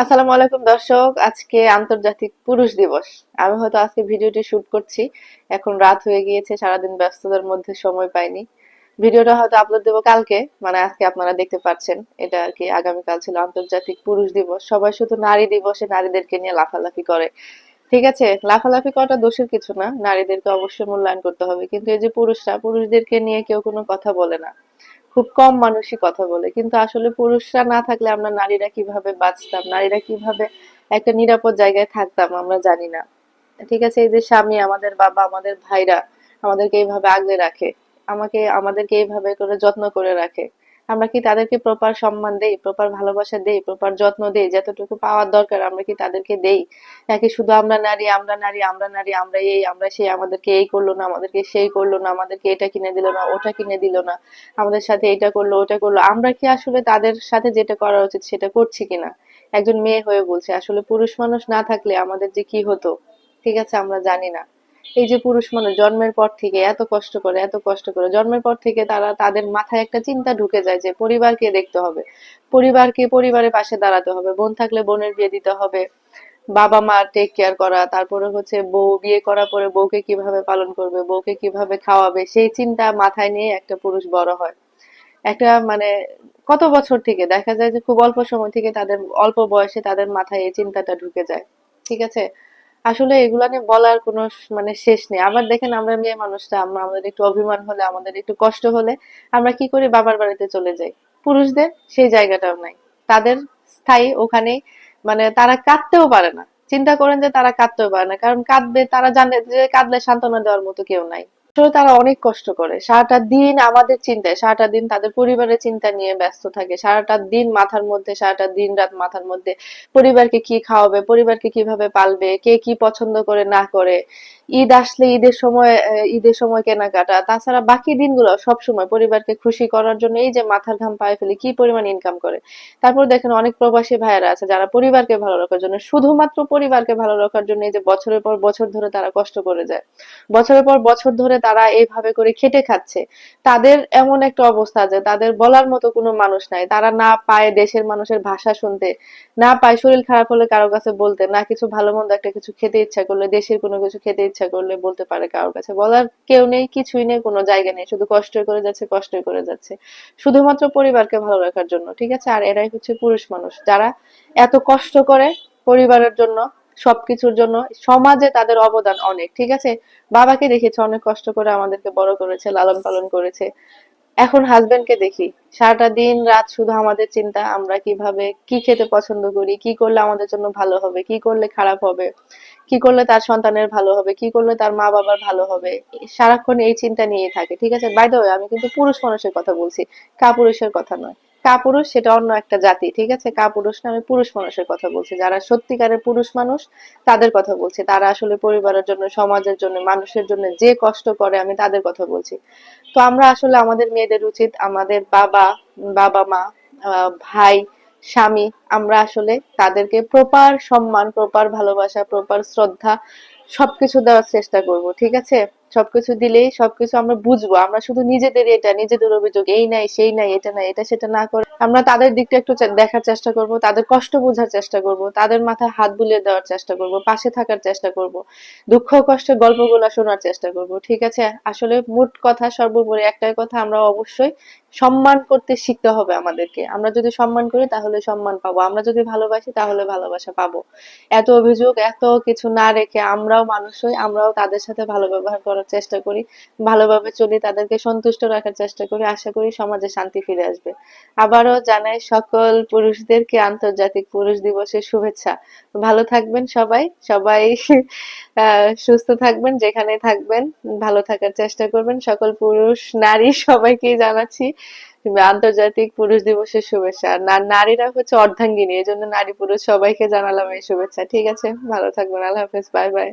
আসসালামু আলাইকুম দর্শক, আজকে আন্তর্জাতিক পুরুষ দিবস। আমি হয়তো আজকে ভিডিওটি শুট করছি, এখন রাত হয়ে গিয়েছে, সারাদিন ব্যস্ততার মধ্যে সময় পাইনি। ভিডিওটা হয়তো আপলোড দেবো কালকে মানে আজকে আপনারা দেখতে পাচ্ছেন এটা আর কি আগামীকাল ছিল আন্তর্জাতিক পুরুষ দিবস। সবাই শুধু নারী দিবসে নারীদেরকে নিয়ে লাফালাফি করে। ঠিক আছে, লাফালাফি করাটা দোষের কিছু না, নারীদেরকে অবশ্যই মূল্যায়ন করতে হবে। কিন্তু এই যে পুরুষরা, পুরুষদেরকে নিয়ে কেউ কোনো কথা বলে না। খুব কম মানুষই কথা বলে। কিন্তু আসলে পুরুষরা না থাকলে আমরা নারীরা কীভাবে বাঁচতাম? নারীরা কীভাবে একটা নিরাপদ জায়গায় থাকতাম আমরা জানি না। ঠিক আছে, এই যে স্বামী আমাদের বাবা, আমাদের ভাইরা আমাদেরকে এইভাবে আগলে রাখে, আমাকে, আমাদেরকে এইভাবে করে যত্ন করে রাখে। আমরা কি তাদেরকে প্রপার সম্মান দেই প্রপার ভালোবাসা দেই প্রপার যত্ন দেই, যতটুকু পাওয়ার দরকার আমরা কি তাদেরকে দেই? নাকি শুধু আমরা নারী আমরা নারী আমরা নারী, আমরা এই, আমরা সেই, আমাদেরকে এই করল না, আমাদেরকে সেই করল না, আমাদেরকে এটা কিনে দিল না, ওটা কিনে দিল না, আমাদের সাথে এটা করল, ওটা করল, আমরা কি আসলে তাদের সাথে যেটা করা উচিত সেটা করছি কিনা? একজন মেয়ে হয়ে বলছে, আসলে পুরুষ মানুষ না থাকলে আমাদের যে কি হতো? ঠিক আছে, আমরা জানি না। এই যে পুরুষ মানুষ জন্মের পর থেকে এত কষ্ট করে, এত কষ্ট করে, জন্মের পর থেকে তারা তাদের মাথায় একটা চিন্তা ঢুকে যায় যে পরিবারকে দেখতে হবে। পরিবারকে পরিবারের পাশে দাঁড়াতে হবে। বোন থাকলে বোনের বিয়ে দিতে হবে। বাবা মা টেক কেয়ার করা, তারপরে হচ্ছে বউ বিয়ে করার পরে বউকে কীভাবে পালন করবে, বউকে কীভাবে খাওয়াবে, সেই চিন্তা মাথায় নিয়ে একটা পুরুষ বড় হয়। একটা মানে কত বছর থেকে দেখা যায় যে খুব অল্প সময় থেকে তাদের, অল্প বয়সে তাদের মাথায় এই চিন্তাটা ঢুকে যায়। ঠিক আছে? আসলে এগুলা নিয়ে বলার কোনো মানে শেষ নেই। আবার দেখেন আমরা মেয়ে মানুষটা আমরা আমাদের একটু অভিমান হলে, আমাদের একটু কষ্ট হলে আমরা কি করি? বাবার বাড়িতে চলে যাই। পুরুষদের সেই জায়গাটাও নাই। তাদের স্থায়ী ওখানে মানে তারা কাঁদতেও পারে না। চিন্তা করেন যে তারা কাঁদতেও পারে না। কারণ কাঁদবে, তারা জানে যে কাঁদলে সান্ত্বনা দেওয়ার মতো কেউ নাই। আসলে তারা অনেক কষ্ট করে। সারাটা দিন আমাদের চিন্তায়, সারাটা দিন তাদের পরিবারের চিন্তা নিয়ে ব্যস্ত থাকে। সারাটা দিন মাথার মধ্যে, সারাটা দিন রাত মাথার মধ্যে পরিবারকে কি খাওয়াবে, পরিবারকে কীভাবে পালবে, কে কি পছন্দ করে, না করে। ঈদ আসলে ঈদের সময় ঈদের সময় কেনাকাটা। তাছাড়া বাকি দিনগুলো সব সময় পরিবারকে খুশি করার জন্য এই যে মাথার ঘাম পায়ে ফেলে কি পরিমাণ ইনকাম করে। তারপর দেখেন অনেক প্রবাসী ভাইয়েরা আছে যারা পরিবারকে ভালো রাখার জন্য, শুধুমাত্র পরিবারকে ভালো রাখার জন্য এই যে বছরের পর বছর ধরে তারা কষ্ট করে যায়। বছরের পর বছর ধরে তারা এইভাবে করে খেটে খাচ্ছে। তাদের এমন একটা অবস্থা যে তাদের বলার মতো কোনো মানুষ নাই। তারা না পায় দেশের মানুষের ভাষা শুনতে, না পায় শরীর খারাপ হলে কারও কাছে বলতে, না কিছু ভালো মন্দ একটা কিছু খেতে ইচ্ছা করলে, দেশের কোনো কিছু খেতে ইচ্ছা করলে বলতে পারে কারোর কাছে। বলার কেউ নেই, কিছুই নেই, কোনো জায়গা নেই। শুধু কষ্ট করে যাচ্ছে কষ্ট করে যাচ্ছে। শুধুমাত্র পরিবারকে ভালো রাখার জন্য, ঠিক আছে? আর এরাই হচ্ছে পুরুষ মানুষ। যারা এত কষ্ট করে পরিবারের জন্য সবকিছুর জন্য সমাজে তাদের অবদান অনেক, ঠিক আছে? বাবাকে দেখেছে, অনেক কষ্ট করে আমাদেরকে বড় করেছে, লালন পালন করেছে। এখন হাজবেন্ডকে দেখি, সারাটা দিন রাত শুধু আমাদের চিন্তা, আমরা কীভাবে, কি খেতে পছন্দ করি, কি করলে আমাদের জন্য ভালো হবে, কি করলে খারাপ হবে, কি করলে তার সন্তানের ভালো হবে, কি করলে তার মা বাবার ভালো হবে, সারাক্ষণ এই চিন্তা নিয়ে থাকে, ঠিক আছে? বাই দ্য আমি কিন্তু পুরুষ মানুষের কথা বলছি, কাপুরুষের কথা নয়। কাপুরুষ, সেটা অন্য একটা জাতি, ঠিক আছে? কাপুরুষ না আমি পুরুষ মানুষের কথা বলছি। যারা সত্যিকারের পুরুষ মানুষ, তাদের কথা বলছি। তারা আসলে পরিবারের জন্য, সমাজের জন্য, মানুষের জন্য যে কষ্ট করে, আমি তাদের কথা বলছি। তো আমরা আসলে আমাদের মেয়েদের উচিত, আমাদের বাবা বাবা মা ভাই, স্বামী, আমরা আসলে তাদেরকে প্রপার সম্মান প্রপার ভালোবাসা প্রপার শ্রদ্ধা সবকিছু দেওয়ার চেষ্টা করব, ঠিক আছে? সবকিছু দিলেই সবকিছু আমরা বুঝব। আমরা শুধু নিজেদের এটা, নিজেদের অভিযোগ, এই নাই, সেই নাই, এটা নাই, এটা সেটা না করে আমরা তাদের দিকটা একটু দেখার চেষ্টা করব, তাদের কষ্ট বোঝার চেষ্টা করব, তাদের মাথায় হাত বুলিয়ে দেওয়ার চেষ্টা করব, পাশে থাকার চেষ্টা করব, দুঃখ কষ্টের গল্পগুলো শোনার চেষ্টা করব, ঠিক আছে? আসলে মোট কথা, সর্বোপরি একটাই কথা, আমরা অবশ্যই সম্মান করতে শিখতে হবে আমাদেরকে। আমরা যদি সম্মান করি, তাহলে সম্মান পাবো। আমরা যদি ভালোবাসি, তাহলে ভালোবাসা পাবো। এত অভিযোগ, এত কিছু না রেখে আমরাও মানুষ হই, আমরাও তাদের সাথে ভালো ব্যবহার করার চেষ্টা করি, ভালোভাবে চলি, তাদেরকে সন্তুষ্ট রাখার চেষ্টা করি, আশা করি সমাজে শান্তি ফিরে আসবে। আবারও জানাই সকল পুরুষদেরকে আন্তর্জাতিক পুরুষ দিবসের শুভেচ্ছা। ভালো থাকবেন সবাই সবাই সুস্থ থাকবেন, যেখানে থাকবেন, ভালো থাকার চেষ্টা করবেন। সকল পুরুষ, নারী সবাইকেই জানাচ্ছি, আন্তর্জাতিক পুরুষ দিবসের শুভেচ্ছা। নারীরা হচ্ছে অর্ধাঙ্গিনী এই জন্য নারী পুরুষ সবাইকে জানালাম এই শুভেচ্ছা। ঠিক আছে, ভালো থাকবেন, আল্লাহ হাফেজ বাই বাই